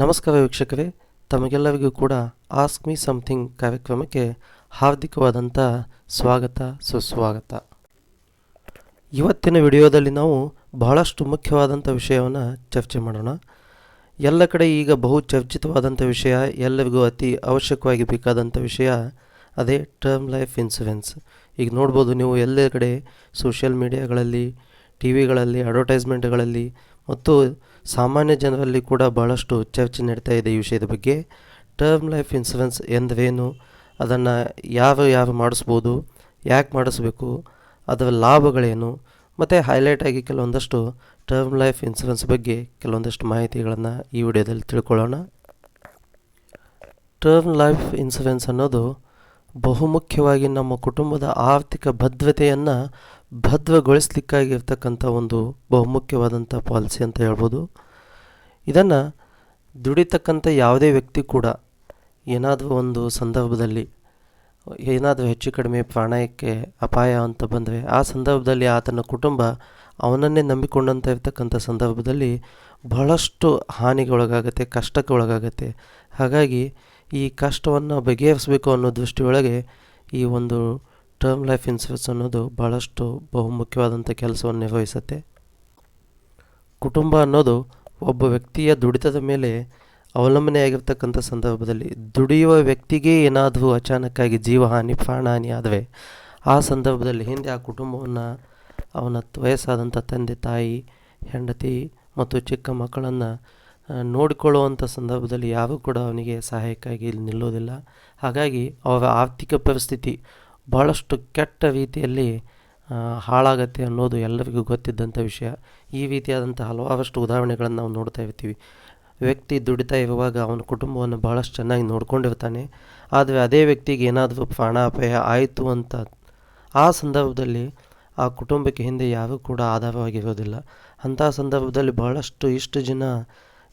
ನಮಸ್ಕಾರ ವೀಕ್ಷಕರೇ, ತಮಗೆಲ್ಲರಿಗೂ ಕೂಡ ಆಸ್ಕ್ ಮೀ ಸಮಥಿಂಗ್ ಕಾರ್ಯಕ್ರಮಕ್ಕೆ ಹಾರ್ದಿಕವಾದಂಥ ಸ್ವಾಗತ, ಸುಸ್ವಾಗತ. ಇವತ್ತಿನ ವಿಡಿಯೋದಲ್ಲಿ ನಾವು ಬಹಳಷ್ಟು ಮುಖ್ಯವಾದಂಥ ವಿಷಯವನ್ನು ಚರ್ಚೆ ಮಾಡೋಣ. ಎಲ್ಲ ಕಡೆ ಈಗ ಬಹು ಚರ್ಚಿತವಾದಂಥ ವಿಷಯ, ಎಲ್ಲರಿಗೂ ಅತಿ ಅವಶ್ಯಕವಾಗಿ ಬೇಕಾದಂಥ ವಿಷಯ, ಅದೇ ಟರ್ಮ್ ಲೈಫ್ ಇನ್ಸೂರೆನ್ಸ್ ಈಗ ನೋಡ್ಬೋದು ನೀವು ಎಲ್ಲ ಕಡೆ ಸೋಷಿಯಲ್ ಮೀಡಿಯಾಗಳಲ್ಲಿ ಟಿ ವಿಗಳಲ್ಲಿ ಅಡ್ವರ್ಟೈಸ್ಮೆಂಟ್ಗಳಲ್ಲಿ ಮತ್ತು ಸಾಮಾನ್ಯ ಜನರಲ್ಲಿ ಕೂಡ ಬಹಳಷ್ಟು ಚರ್ಚೆ ನಡೀತಾ ಇದೆ ಈ ವಿಷಯದ ಬಗ್ಗೆ. ಟರ್ಮ್ ಲೈಫ್ ಇನ್ಸೂರೆನ್ಸ್ ಎಂದರೇನು? ಅದನ್ನು ಯಾವ ಯಾರು ಮಾಡಿಸ್ಬೋದು? ಯಾಕೆ ಮಾಡಿಸ್ಬೇಕು? ಅದರ ಲಾಭಗಳೇನು? ಮತ್ತು ಹೈಲೈಟ್ ಆಗಿ ಕೆಲವೊಂದಷ್ಟು ಟರ್ಮ್ ಲೈಫ್ ಇನ್ಸೂರೆನ್ಸ್ ಬಗ್ಗೆ ಕೆಲವೊಂದಷ್ಟು ಮಾಹಿತಿಗಳನ್ನು ಈ ವಿಡಿಯೋದಲ್ಲಿ ತಿಳ್ಕೊಳ್ಳೋಣ. ಟರ್ಮ್ ಲೈಫ್ ಇನ್ಸೂರೆನ್ಸ್ ಅನ್ನೋದು ಬಹುಮುಖ್ಯವಾಗಿ ನಮ್ಮ ಕುಟುಂಬದ ಆರ್ಥಿಕ ಭದ್ರತೆಯನ್ನು ಭದ್ರಗೊಳಿಸ್ಲಿಕ್ಕಾಗಿರ್ತಕ್ಕಂಥ ಒಂದು ಬಹುಮುಖ್ಯವಾದಂಥ ಪಾಲಿಸಿ ಅಂತ ಹೇಳ್ಬೋದು. ಇದನ್ನು ದುಡಿತಕ್ಕಂಥ ಯಾವುದೇ ವ್ಯಕ್ತಿ ಕೂಡ ಏನಾದರೂ ಒಂದು ಸಂದರ್ಭದಲ್ಲಿ, ಏನಾದರೂ ಹೆಚ್ಚು ಕಡಿಮೆ ಪ್ರಾಣಾಯಕ್ಕೆ ಅಪಾಯ ಅಂತ ಬಂದರೆ, ಆ ಸಂದರ್ಭದಲ್ಲಿ ಆತನ ಕುಟುಂಬ ಅವನನ್ನೇ ನಂಬಿಕೊಂಡಂತ ಇರ್ತಕ್ಕಂಥ ಸಂದರ್ಭದಲ್ಲಿ ಬಹಳಷ್ಟು ಹಾನಿಗೆ ಒಳಗಾಗತ್ತೆ, ಕಷ್ಟಕ್ಕೆ ಒಳಗಾಗತ್ತೆ. ಹಾಗಾಗಿ ಈ ಕಷ್ಟವನ್ನು ಬಗೆಹರಿಸಬೇಕು ಅನ್ನೋ ದೃಷ್ಟಿಯೊಳಗೆ ಈ ಒಂದು ಟರ್ಮ್ ಲೈಫ್ ಇನ್ಸೂರೆನ್ಸ್ ಅನ್ನೋದು ಭಾಳಷ್ಟು ಬಹುಮುಖ್ಯವಾದಂಥ ಕೆಲಸವನ್ನು ನಿರ್ವಹಿಸುತ್ತೆ. ಕುಟುಂಬ ಅನ್ನೋದು ಒಬ್ಬ ವ್ಯಕ್ತಿಯ ದುಡಿತದ ಮೇಲೆ ಅವಲಂಬನೆಯಾಗಿರ್ತಕ್ಕಂಥ ಸಂದರ್ಭದಲ್ಲಿ ದುಡಿಯುವ ವ್ಯಕ್ತಿಗೆ ಏನಾದರೂ ಅಚಾನಕ್ಕಾಗಿ ಜೀವಹಾನಿ, ಪ್ರಾಣಹಾನಿ ಆದರೆ ಆ ಸಂದರ್ಭದಲ್ಲಿ ಹಿಂದೆ ಆ ಕುಟುಂಬವನ್ನು ಅವನ ವಯಸ್ಸಾದಂಥ ತಂದೆ, ತಾಯಿ, ಹೆಂಡತಿ ಮತ್ತು ಚಿಕ್ಕ ಮಕ್ಕಳನ್ನು ನೋಡಿಕೊಳ್ಳುವಂಥ ಸಂದರ್ಭದಲ್ಲಿ ಯಾರೂ ಕೂಡ ಅವನಿಗೆ ಸಹಾಯಕ್ಕಾಗಿ ಇಲ್ಲಿ ನಿಲ್ಲೋದಿಲ್ಲ ಹಾಗಾಗಿ ಅವರ ಆರ್ಥಿಕ ಪರಿಸ್ಥಿತಿ ಭಾಳಷ್ಟು ಕೆಟ್ಟ ರೀತಿಯಲ್ಲಿ ಹಾಳಾಗತ್ತೆ ಅನ್ನೋದು ಎಲ್ಲರಿಗೂ ಗೊತ್ತಿದ್ದಂಥ ವಿಷಯ. ಈ ರೀತಿಯಾದಂಥ ಹಲವಾರಷ್ಟು ಉದಾಹರಣೆಗಳನ್ನು ನಾವು ನೋಡ್ತಾ ಇರ್ತೀವಿ. ವ್ಯಕ್ತಿ ದುಡಿತಾ ಇರುವಾಗ ಅವನ ಕುಟುಂಬವನ್ನು ಭಾಳಷ್ಟು ಚೆನ್ನಾಗಿ ನೋಡ್ಕೊಂಡಿರ್ತಾನೆ. ಆದರೆ ಅದೇ ವ್ಯಕ್ತಿಗೆ ಏನಾದರೂ ಪ್ರಾಣಾಪಾಯ ಆಯಿತು ಅಂತ ಆ ಸಂದರ್ಭದಲ್ಲಿ ಆ ಕುಟುಂಬಕ್ಕೆ ಹಿಂದೆ ಯಾರೂ ಕೂಡ ಆಧಾರವಾಗಿರೋದಿಲ್ಲ. ಅಂಥ ಸಂದರ್ಭದಲ್ಲಿ ಬಹಳಷ್ಟು ಇಷ್ಟು ಜನ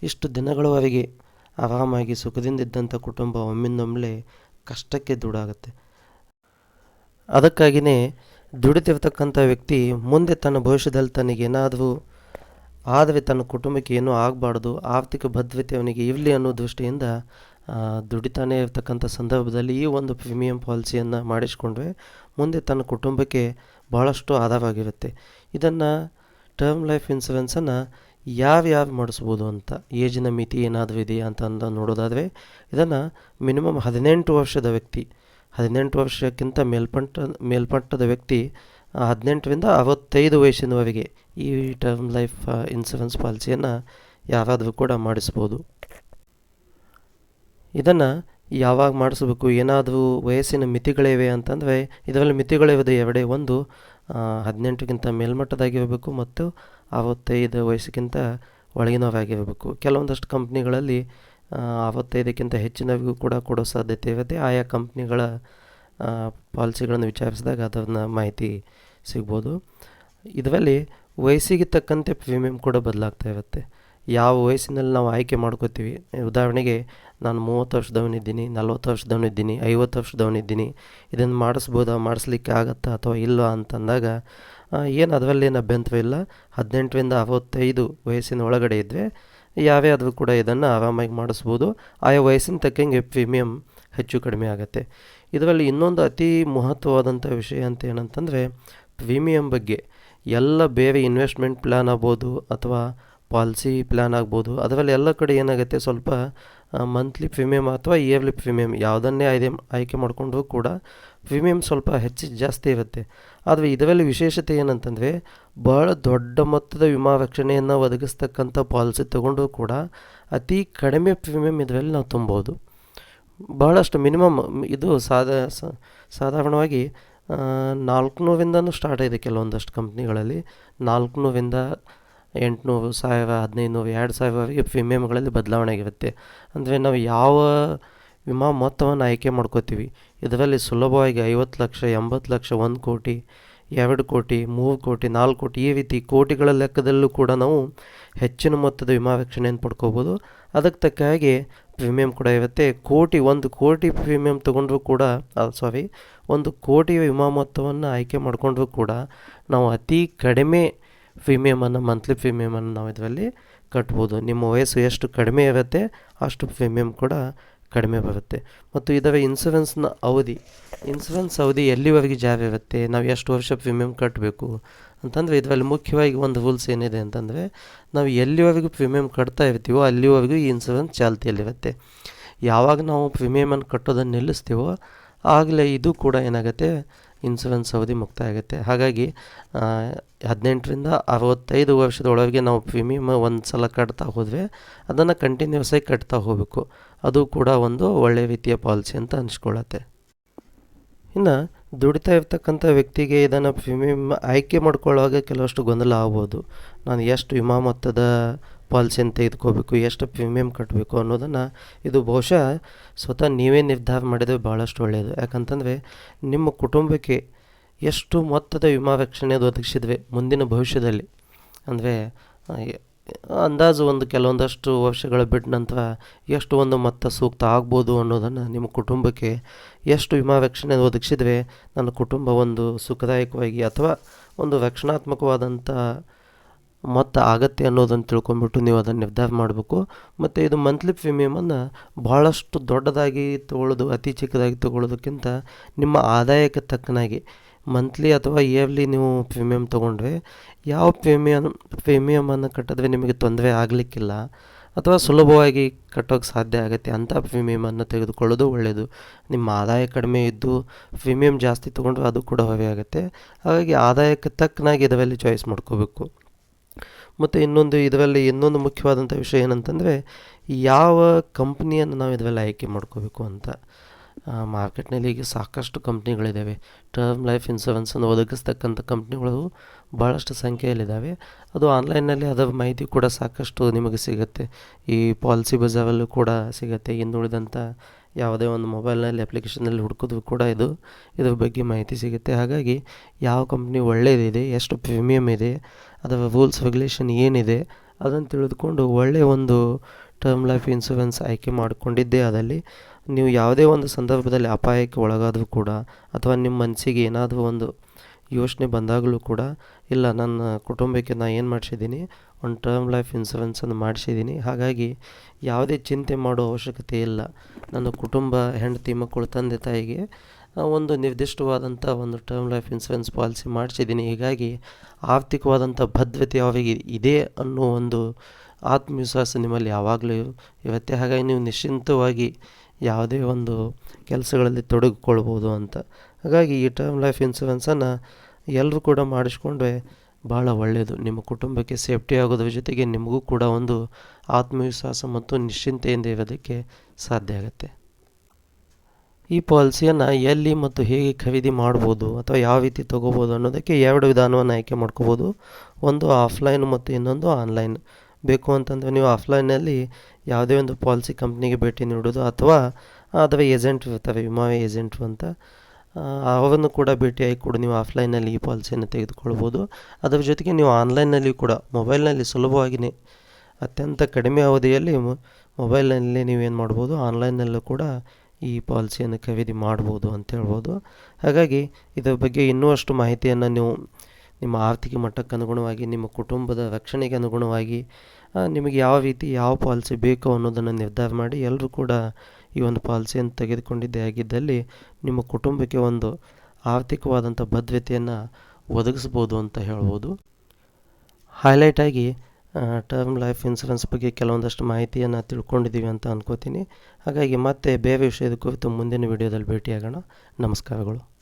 ಇಷ್ಟು ದಿನಗಳವರೆಗೆ ಆರಾಮಾಗಿ ಸುಖದಿಂದಿದ್ದಂಥ ಕುಟುಂಬ ಒಮ್ಮಿಂದೊಮ್ಮೆ ಕಷ್ಟಕ್ಕೆ ದುಡಾಗುತ್ತೆ ಅದಕ್ಕಾಗಿಯೇ ದುಡಿತಿರ್ತಕ್ಕಂಥ ವ್ಯಕ್ತಿ ಮುಂದೆ ತನ್ನ ಭವಿಷ್ಯದಲ್ಲಿ ತನಗೇನಾದರೂ ಆದರೆ ತನ್ನ ಕುಟುಂಬಕ್ಕೆ ಏನೂ ಆಗಬಾರ್ದು, ಆರ್ಥಿಕ ಭದ್ರತೆ ಅವನಿಗೆ ಇರಲಿ ಅನ್ನೋ ದೃಷ್ಟಿಯಿಂದ ದುಡಿತಾನೇ ಇರ್ತಕ್ಕಂಥ ಸಂದರ್ಭದಲ್ಲಿ ಈ ಒಂದು ಪ್ರೀಮಿಯಂ ಪಾಲಿಸಿಯನ್ನು ಮಾಡಿಸಿಕೊಂಡ್ರೆ ಮುಂದೆ ತನ್ನ ಕುಟುಂಬಕ್ಕೆ ಭಾಳಷ್ಟು ಆಧಾರವಾಗಿರುತ್ತೆ. ಇದನ್ನು ಟರ್ಮ್ ಲೈಫ್ ಇನ್ಸೂರೆನ್ಸನ್ನು ಯಾವ್ಯಾವ ಮಾಡಿಸ್ಬೋದು ಅಂತ, ಏಜಿನ ಮಿತಿ ಏನಾದರೂ ಇದೆಯಾ ಅಂತ ಅಂದ ನೋಡೋದಾದರೆ, ಇದನ್ನು ಮಿನಿಮಮ್ ಹದಿನೆಂಟು ವರ್ಷದ ವ್ಯಕ್ತಿ, ಹದಿನೆಂಟು ವರ್ಷಕ್ಕಿಂತ ಮೇಲ್ಪಟ್ಟ, ಮೇಲ್ಪಟ್ಟದ ವ್ಯಕ್ತಿ ಹದಿನೆಂಟರಿಂದ ಅರವತ್ತೈದು ವಯಸ್ಸಿನವರೆಗೆ ಈ ಟರ್ಮ್ ಲೈಫ್ ಇನ್ಸೂರೆನ್ಸ್ ಪಾಲಿಸಿಯನ್ನು ಯಾರಾದರೂ ಕೂಡ ಮಾಡಿಸ್ಬೋದು. ಇದನ್ನು ಯಾವಾಗ ಮಾಡಿಸ್ಬೇಕು, ಏನಾದರೂ ವಯಸ್ಸಿನ ಮಿತಿಗಳಿವೆ ಅಂತಂದರೆ, ಇದರಲ್ಲಿ ಮಿತಿಗಳಿವೆ ಎರಡೇ. ಒಂದು ಹದಿನೆಂಟಕ್ಕಿಂತ ಮೇಲ್ಮಟ್ಟದಾಗಿರಬೇಕು ಮತ್ತು ಅರವತ್ತೈದು ವಯಸ್ಸಿಗಿಂತ ಒಳಗಿನವರಾಗಿರಬೇಕು. ಕೆಲವೊಂದಷ್ಟು ಕಂಪ್ನಿಗಳಲ್ಲಿ ಅರವತ್ತೈದಕ್ಕಿಂತ ಹೆಚ್ಚಿನವರಿಗೂ ಕೂಡ ಕೊಡೋ ಸಾಧ್ಯತೆ ಇರುತ್ತೆ. ಆಯಾ ಕಂಪ್ನಿಗಳ ಪಾಲಿಸಿಗಳನ್ನು ವಿಚಾರಿಸಿದಾಗ ಅದನ್ನು ಮಾಹಿತಿ ಸಿಗ್ಬೋದು. ಇದರಲ್ಲಿ ವಯಸ್ಸಿಗೆ ತಕ್ಕಂತೆ ಪ್ರೀಮಿಯಂ ಕೂಡ ಬದಲಾಗ್ತಾ ಇರುತ್ತೆ. ಯಾವ ವಯಸ್ಸಿನಲ್ಲಿ ನಾವು ಆಯ್ಕೆ ಮಾಡ್ಕೋತೀವಿ? ಉದಾಹರಣೆಗೆ, ನಾನು ಮೂವತ್ತು ವರ್ಷದವನಿದ್ದೀನಿ, ನಲ್ವತ್ತು ವರ್ಷದವನಿದ್ದೀನಿ, ಐವತ್ತು ವರ್ಷದವನಿದ್ದೀನಿ. ಇದನ್ನು ಮಾಡಿಸ್ಬೋದಾ, ಮಾಡಿಸ್ಲಿಕ್ಕೆ ಆಗತ್ತಾ ಅಥವಾ ಇಲ್ವಾ ಅಂತಂದಾಗ ಏನು ಅದರಲ್ಲೇನು ಅಭ್ಯಂತರ ಇಲ್ಲ. ಹದಿನೆಂಟರಿಂದ ಅರವತ್ತೈದು ವಯಸ್ಸಿನ ಒಳಗಡೆ ಇದ್ದರೆ ಯಾವೇ ಆದರೂ ಕೂಡ ಇದನ್ನು ಆರಾಮಾಗಿ ಮಾಡಿಸ್ಬೋದು. ಆಯಾ ವಯಸ್ಸಿನ ತಕ್ಕಂಗೆ ಪ್ರೀಮಿಯಂ ಹೆಚ್ಚು ಕಡಿಮೆ ಆಗುತ್ತೆ. ಇದರಲ್ಲಿ ಇನ್ನೊಂದು ಅತಿ ಮಹತ್ವವಾದಂಥ ವಿಷಯ ಅಂತ ಏನಂತಂದರೆ, ಪ್ರೀಮಿಯಂ ಬಗ್ಗೆ ಎಲ್ಲ ಬೇರೆ ಇನ್ವೆಸ್ಟ್ಮೆಂಟ್ ಪ್ಲ್ಯಾನ್ ಆಗ್ಬೋದು ಅಥವಾ ಪಾಲಿಸಿ ಪ್ಲ್ಯಾನ್ ಆಗ್ಬೋದು. ಅದರಲ್ಲಿ ಎಲ್ಲ ಕಡೆ ಏನಾಗುತ್ತೆ, ಸ್ವಲ್ಪ ಮಂತ್ಲಿ ಪ್ರೀಮಿಯಮ್ ಅಥವಾ ಇಯರ್ಲಿ ಪ್ರೀಮಿಯಮ್ ಯಾವುದನ್ನೇ ಆಯ್ದೆ, ಆಯ್ಕೆ ಮಾಡಿಕೊಂಡ್ರೂ ಕೂಡ ಪ್ರೀಮಿಯಮ್ ಸ್ವಲ್ಪ ಹೆಚ್ಚು ಜಾಸ್ತಿ ಇರುತ್ತೆ. ಆದರೆ ಇದರಲ್ಲಿ ವಿಶೇಷತೆ ಏನಂತಂದರೆ, ಬಹಳ ದೊಡ್ಡ ಮೊತ್ತದ ವಿಮಾ ರಕ್ಷಣೆಯನ್ನು ಒದಗಿಸ್ತಕ್ಕಂಥ ಪಾಲಿಸಿ ತಗೊಂಡು ಕೂಡ ಅತಿ ಕಡಿಮೆ ಪ್ರೀಮಿಯಮ್ ಇದರಲ್ಲಿ ನಾವು ತುಂಬೋದು. ಬಹಳಷ್ಟು ಮಿನಿಮಮ್, ಇದು ಸಾಧಾ ಸಾಧಾರಣವಾಗಿ ನಾಲ್ಕುನೂರಿಂದನೂ ಸ್ಟಾರ್ಟ್ ಇದೆ ಕೆಲವೊಂದಷ್ಟು ಕಂಪ್ನಿಗಳಲ್ಲಿ. ನಾಲ್ಕುನೂರಿಂದ ಎಂಟುನೂರು, ಸಾವಿರ ಹದಿನೈದು ನೂರು ಎರಡು ಸಾವಿರವರೆಗೆ ಪ್ರೀಮಿಯಮ್ಗಳಲ್ಲಿ ಬದಲಾವಣೆ ಆಗಿರುತ್ತೆ ಅಂದರೆ ನಾವು ಯಾವ ವಿಮಾ ಮೊತ್ತವನ್ನು ಆಯ್ಕೆ ಮಾಡ್ಕೋತೀವಿ, ಇದರಲ್ಲಿ ಸುಲಭವಾಗಿ ಐವತ್ತು ಲಕ್ಷ, ಎಂಬತ್ತು ಲಕ್ಷ, ಒಂದು ಕೋಟಿ, ಎರಡು ಕೋಟಿ, ಮೂರು ಕೋಟಿ, ನಾಲ್ಕು ಕೋಟಿ, ಈ ರೀತಿ ಕೋಟಿಗಳ ಲೆಕ್ಕದಲ್ಲೂ ಕೂಡ ನಾವು ಹೆಚ್ಚಿನ ಮೊತ್ತದ ವಿಮಾ ರಕ್ಷಣೆಯನ್ನು ಪಡ್ಕೋಬೋದು. ಅದಕ್ಕೆ ತಕ್ಕ ಹಾಗೆ ಪ್ರೀಮಿಯಂ ಕೂಡ ಇರುತ್ತೆ. ಕೋಟಿ, ಒಂದು ಕೋಟಿ ಪ್ರೀಮಿಯಂ ತೊಗೊಂಡ್ರೂ ಕೂಡ ಸಾರಿ ಒಂದು ಕೋಟಿ ವಿಮಾ ಮೊತ್ತವನ್ನು ಆಯ್ಕೆ ಮಾಡಿಕೊಂಡ್ರೂ ಕೂಡ ನಾವು ಅತಿ ಕಡಿಮೆ ಪ್ರೀಮಿಯಮನ್ನು ಮಂತ್ಲಿ ಪ್ರೀಮಿಯಮನ್ನು ನಾವು ಇದರಲ್ಲಿ ಕಟ್ಬೋದು. ನಿಮ್ಮ ವಯಸ್ಸು ಎಷ್ಟು ಕಡಿಮೆ ಇರುತ್ತೆ, ಅಷ್ಟು ಪ್ರೀಮಿಯಮ್ ಕೂಡ ಕಡಿಮೆ ಬರುತ್ತೆ. ಮತ್ತು ಇದರ ಇನ್ಸೂರೆನ್ಸ್ನ ಅವಧಿ ಇನ್ಸೂರೆನ್ಸ್ ಅವಧಿ ಎಲ್ಲಿವರೆಗೆ ಜಾರಿ ಇರುತ್ತೆ, ನಾವು ಎಷ್ಟು ವರ್ಷ ಪ್ರೀಮಿಯಮ್ ಕಟ್ಟಬೇಕು ಅಂತಂದರೆ ಇದರಲ್ಲಿ ಮುಖ್ಯವಾಗಿ ಒಂದು ರೂಲ್ಸ್ ಏನಿದೆ ಅಂತಂದರೆ, ನಾವು ಎಲ್ಲಿವರೆಗೂ ಪ್ರೀಮಿಯಮ್ ಕಟ್ತಾ ಇರ್ತೀವೋ ಅಲ್ಲಿವರೆಗೂ ಈ ಇನ್ಸೂರೆನ್ಸ್ ಚಾಲ್ತಿಯಲ್ಲಿರುತ್ತೆ. ಯಾವಾಗ ನಾವು ಪ್ರೀಮಿಯಮನ್ನು ಕಟ್ಟೋದನ್ನು ನಿಲ್ಲಿಸ್ತೀವೋ ಆಗಲೇ ಇದು ಕೂಡ ಏನಾಗುತ್ತೆ ಇನ್ಸೂರೆನ್ಸ್ ಅವಧಿ ಮುಕ್ತಾಯ ಆಗುತ್ತೆ ಹಾಗಾಗಿ ಹದಿನೆಂಟರಿಂದ ಅರವತ್ತೈದು ವರ್ಷದೊಳಗೆ ನಾವು ಪ್ರೀಮಿಯಮ್ ಒಂದು ಸಲ ಕಟ್ತಾ ಹೋದರೆ ಅದನ್ನು ಕಂಟಿನ್ಯೂಸ್ ಆಗಿ ಕಟ್ತಾ ಹೋಗಬೇಕು. ಅದು ಕೂಡ ಒಂದು ಒಳ್ಳೆಯ ರೀತಿಯ ಪಾಲಿಸಿ ಅಂತ ಅನಿಸ್ಕೊಳ್ಳುತ್ತೆ ಇನ್ನು, ದುಡಿತಾ ಇರ್ತಕ್ಕಂಥ ವ್ಯಕ್ತಿಗೆ ಇದನ್ನು ಪ್ರೀಮಿಯಮ್ ಆಯ್ಕೆ ಮಾಡ್ಕೊಳ್ಳುವಾಗ ಕೆಲವಷ್ಟು ಗೊಂದಲ ಆಗ್ಬೋದು. ನಾನು ಎಷ್ಟು ವಿಮಾ ಮೊತ್ತದ ಪಾಲಿಸಿಯನ್ನು ತೆಗೆದುಕೋಬೇಕು ಎಷ್ಟು ಪ್ರೀಮಿಯಮ್ ಕಟ್ಟಬೇಕು ಅನ್ನೋದನ್ನು ಇದು ಬಹುಶಃ ಸ್ವತಃ ನೀವೇ ನಿರ್ಧಾರ ಮಾಡಿದರೆ ಭಾಳಷ್ಟು ಒಳ್ಳೆಯದು ಯಾಕಂತಂದರೆ ನಿಮ್ಮ ಕುಟುಂಬಕ್ಕೆ ಎಷ್ಟು ಮೊತ್ತದ ವಿಮಾ ರಕ್ಷಣೆ ಒದಗಿಸಿದ್ವಿ ಮುಂದಿನ ಭವಿಷ್ಯದಲ್ಲಿ. ಅಂದರೆ ಅಂದಾಜು ಒಂದು ಕೆಲವೊಂದಷ್ಟು ವರ್ಷಗಳ ಬಿಟ್ಟ ನಂತರ ಎಷ್ಟು ಒಂದು ಮೊತ್ತ ಸೂಕ್ತ ಆಗ್ಬೋದು ಅನ್ನೋದನ್ನು ನಿಮ್ಮ ಕುಟುಂಬಕ್ಕೆ ಎಷ್ಟು ವಿಮಾ ರಕ್ಷಣೆ ಒದಗಿಸಿದ್ವಿ, ನನ್ನ ಕುಟುಂಬ ಒಂದು ಸುಖದಾಯಕವಾಗಿ ಅಥವಾ ಒಂದು ರಕ್ಷಣಾತ್ಮಕವಾದಂಥ ಮೊತ್ತ ಆಗತ್ತೆ ಅನ್ನೋದನ್ನು ತಿಳ್ಕೊಂಬಿಟ್ಟು ನೀವು ಅದನ್ನು ನಿರ್ಧಾರ ಮಾಡಬೇಕು. ಮತ್ತು ಇದು ಮಂತ್ಲಿ ಪ್ರೀಮಿಯಮನ್ನು ಭಾಳಷ್ಟು ದೊಡ್ಡದಾಗಿ ತೊಗೊಳ್ಳೋದು, ಅತಿ ಚಿಕ್ಕದಾಗಿ ತೊಗೊಳ್ಳೋದಕ್ಕಿಂತ ನಿಮ್ಮ ಆದಾಯಕ್ಕೆ ತಕ್ಕನಾಗಿ ಮಂತ್ಲಿ ಅಥವಾ ಇಯರ್ಲಿ ನೀವು ಪ್ರೀಮಿಯಮ್ ತೊಗೊಂಡ್ರೆ ಯಾವ ಪ್ರೀಮಿಯಮ್ ಪ್ರೀಮಿಯಮನ್ನು ಕಟ್ಟಿದ್ರೆ ನಿಮಗೆ ತೊಂದರೆ ಆಗಲಿಕ್ಕಿಲ್ಲ ಅಥವಾ ಸುಲಭವಾಗಿ ಕಟ್ಟೋಕ್ಕೆ ಸಾಧ್ಯ ಆಗುತ್ತೆ ಅಂಥ ಪ್ರೀಮಿಯಮನ್ನು ತೆಗೆದುಕೊಳ್ಳೋದು ಒಳ್ಳೆಯದು ನಿಮ್ಮ ಆದಾಯ ಕಡಿಮೆ ಇದ್ದು ಪ್ರೀಮಿಯಮ್ ಜಾಸ್ತಿ ತೊಗೊಂಡ್ರೆ ಅದು ಕೂಡ ಹೊವೆ ಆಗುತ್ತೆ. ಹಾಗಾಗಿ ಆದಾಯಕ್ಕೆ ತಕ್ಕನಾಗಿ ಇದರಲ್ಲಿ ಚಾಯ್ಸ್ ಮಾಡ್ಕೋಬೇಕು. ಮತ್ತು ಇನ್ನೊಂದು ಇದರಲ್ಲಿ ಇನ್ನೊಂದು ಮುಖ್ಯವಾದಂಥ ವಿಷಯ ಏನಂತಂದರೆ ಯಾವ ಕಂಪ್ನಿಯನ್ನು ನಾವು ಇದರಲ್ಲಿ ಆಯ್ಕೆ ಮಾಡ್ಕೋಬೇಕು ಅಂತ ಮಾರ್ಕೆಟ್ನಲ್ಲಿ ಈಗ ಸಾಕಷ್ಟು ಕಂಪ್ನಿಗಳಿದ್ದಾವೆ ಟರ್ಮ್ ಲೈಫ್ ಇನ್ಶೂರೆನ್ಸನ್ನು ಒದಗಿಸ್ತಕ್ಕಂಥ ಕಂಪ್ನಿಗಳು ಭಾಳಷ್ಟು ಸಂಖ್ಯೆಯಲ್ಲಿದ್ದಾವೆ ಅದು ಆನ್ಲೈನ್ನಲ್ಲಿ ಅದರ ಮಾಹಿತಿ ಕೂಡ ಸಾಕಷ್ಟು ನಿಮಗೆ ಸಿಗುತ್ತೆ. ಈ ಪಾಲಿಸಿ ಬಜಾರಲ್ಲೂ ಕೂಡ ಸಿಗುತ್ತೆ. ಇನ್ನುಳಿದಂಥ ಯಾವುದೇ ಒಂದು ಮೊಬೈಲ್ನಲ್ಲಿ ಅಪ್ಲಿಕೇಶನಲ್ಲಿ ಹುಡುಕಿದ್ರು ಕೂಡ ಇದು, ಇದ್ರ ಬಗ್ಗೆ ಮಾಹಿತಿ ಸಿಗುತ್ತೆ. ಹಾಗಾಗಿ ಯಾವ ಕಂಪ್ನಿ ಒಳ್ಳೆಯದಿದೆ ಎಷ್ಟು ಪ್ರೀಮಿಯಮ್ ಇದೆ ಅದರ ರೂಲ್ಸ್ ರೆಗ್ಯುಲೇಷನ್ ಏನಿದೆ, ಅದನ್ನು ತಿಳಿದುಕೊಂಡು ಒಳ್ಳೆಯ ಒಂದು ಟರ್ಮ್ ಲೈಫ್ ಇನ್ಸೂರೆನ್ಸ್ ಆಯ್ಕೆ ಮಾಡಿಕೊಂಡಿದ್ದೆ ಅದರಲ್ಲಿ. ನೀವು ಯಾವುದೇ ಒಂದು ಸಂದರ್ಭದಲ್ಲಿ ಅಪಾಯಕ್ಕೆ ಒಳಗಾದರೂ ಕೂಡ ಅಥವಾ ನಿಮ್ಮ ಮನಸ್ಸಿಗೆ ಏನಾದರೂ ಒಂದು ಯೋಚನೆ ಬಂದಾಗಲೂ ಕೂಡ, ಇಲ್ಲ, ನನ್ನ ಕುಟುಂಬಕ್ಕೆ ನಾನು ಏನು ಮಾಡಿಸಿದ್ದೀನಿ, ಒಂದು ಟರ್ಮ್ ಲೈಫ್ ಇನ್ಸೂರೆನ್ಸನ್ನು ಮಾಡಿಸಿದ್ದೀನಿ, ಹಾಗಾಗಿ ಯಾವುದೇ ಚಿಂತೆ ಮಾಡೋ ಅವಶ್ಯಕತೆ ಇಲ್ಲ. ನನ್ನ ಕುಟುಂಬ, ಹೆಂಡತಿ, ಮಕ್ಕಳು, ತಂದೆ, ತಾಯಿಗೆ ಒಂದು ನಿರ್ದಿಷ್ಟವಾದಂಥ ಒಂದು ಟರ್ಮ್ ಲೈಫ್ ಇನ್ಶೂರೆನ್ಸ್ ಪಾಲಿಸಿ ಮಾಡಿಸಿದ್ದೀನಿ. ಹೀಗಾಗಿ ಆರ್ಥಿಕವಾದಂಥ ಭದ್ರತೆ ಅವರಿಗೆ ಇದೆ ಅನ್ನೋ ಒಂದು ಆತ್ಮವಿಶ್ವಾಸ ನಿಮ್ಮಲ್ಲಿ ಯಾವಾಗಲೂ ಇರುತ್ತೆ ಹಾಗಾಗಿ ನೀವು ನಿಶ್ಚಿಂತವಾಗಿ ಯಾವುದೇ ಒಂದು ಕೆಲಸಗಳಲ್ಲಿ ತೊಡಗಿಕೊಳ್ಬೋದು ಅಂತ. ಹಾಗಾಗಿ ಈ ಟರ್ಮ್ ಲೈಫ್ ಇನ್ಸೂರೆನ್ಸನ್ನು ಎಲ್ಲರೂ ಕೂಡ ಮಾಡಿಸ್ಕೊಂಡ್ರೆ ಭಾಳ ಒಳ್ಳೆಯದು ನಿಮ್ಮ ಕುಟುಂಬಕ್ಕೆ ಸೇಫ್ಟಿ ಆಗೋದ್ರ ಜೊತೆಗೆ ನಿಮಗೂ ಕೂಡ ಒಂದು ಆತ್ಮವಿಶ್ವಾಸ ಮತ್ತು ನಿಶ್ಚಿಂತೆಯಿಂದ ಇರೋದಕ್ಕೆ ಸಾಧ್ಯ ಆಗುತ್ತೆ. ಈ ಪಾಲಿಸಿಯನ್ನು ಎಲ್ಲಿ ಮತ್ತು ಹೇಗೆ ಖರೀದಿ ಮಾಡ್ಬೋದು ಅಥವಾ ಯಾವ ರೀತಿ ತೊಗೋಬೋದು ಅನ್ನೋದಕ್ಕೆ ಎರಡು ವಿಧಾನವನ್ನು ಆಯ್ಕೆ ಮಾಡ್ಕೋಬೋದು. ಒಂದು ಆಫ್ಲೈನ್ ಮತ್ತು ಇನ್ನೊಂದು ಆನ್ಲೈನ್. ಬೇಕು ಅಂತಂದರೆ ನೀವು ಆಫ್ಲೈನಲ್ಲಿ ಯಾವುದೇ ಒಂದು ಪಾಲಿಸಿ ಕಂಪ್ನಿಗೆ ಭೇಟಿ ನೀಡೋದು ಅಥವಾ ಅದರ ಏಜೆಂಟ್ ಇರ್ತಾರೆ ವಿಮಾ ಏಜೆಂಟ್ರು ಅಂತ ಅವರನ್ನು ಕೂಡ ಭೇಟಿಯಾಗಿ ಕೂಡ ನೀವು ಆಫ್ಲೈನಲ್ಲಿ ಈ ಪಾಲಿಸಿಯನ್ನು ತೆಗೆದುಕೊಳ್ಬೋದು. ಅದರ ಜೊತೆಗೆ ನೀವು ಆನ್ಲೈನ್ನಲ್ಲಿ ಕೂಡ, ಮೊಬೈಲ್ನಲ್ಲಿ ಸುಲಭವಾಗಿಯೇ ಅತ್ಯಂತ ಕಡಿಮೆ ಅವಧಿಯಲ್ಲಿ ಮೊಬೈಲ್ನಲ್ಲಿ ನೀವೇನು ಮಾಡ್ಬೋದು, ಆನ್ಲೈನ್ನಲ್ಲೂ ಕೂಡ ಈ ಪಾಲಿಸಿಯನ್ನು ಖರೀದಿ ಮಾಡ್ಬೋದು ಅಂತ ಹೇಳ್ಬೋದು. ಹಾಗಾಗಿ ಇದರ ಬಗ್ಗೆ ಇನ್ನೂ ಅಷ್ಟು ಮಾಹಿತಿಯನ್ನು ನೀವು ನಿಮ್ಮ ಆರ್ಥಿಕ ಮಟ್ಟಕ್ಕೆ ಅನುಗುಣವಾಗಿ, ನಿಮ್ಮ ಕುಟುಂಬದ ರಕ್ಷಣೆಗೆ ಅನುಗುಣವಾಗಿ ನಿಮಗೆ ಯಾವ ರೀತಿ ಯಾವ ಪಾಲಿಸಿ ಬೇಕು ಅನ್ನೋದನ್ನು ನಿರ್ಧಾರ ಮಾಡಿ ಎಲ್ಲರೂ ಕೂಡ ಈ ಒಂದು ಪಾಲಿಸಿಯನ್ನು ತೆಗೆದುಕೊಂಡಿದ್ದೇ ಆಗಿದ್ದಲ್ಲಿ ನಿಮ್ಮ ಕುಟುಂಬಕ್ಕೆ ಒಂದು ಆರ್ಥಿಕವಾದಂಥ ಭದ್ರತೆಯನ್ನು ಒದಗಿಸ್ಬೋದು ಅಂತ ಹೇಳ್ಬೋದು. ಹೈಲೈಟಾಗಿ ಟರ್ಮ್ ಲೈಫ್ ಇನ್ಶೂರೆನ್ಸ್ ಬಗ್ಗೆ ಕೆಲವೊಂದಷ್ಟು ಮಾಹಿತಿಯನ್ನು ತಿಳ್ಕೊಂಡಿದ್ದೀವಿ ಅಂತ ಅನ್ಕೋತೀನಿ. ಹಾಗಾಗಿ ಮತ್ತೆ ಬೇರೆ ವಿಷಯದ ಕುರಿತು ಮುಂದಿನ ವಿಡಿಯೋದಲ್ಲಿ ಭೇಟಿಯಾಗೋಣ. ನಮಸ್ಕಾರಗಳು.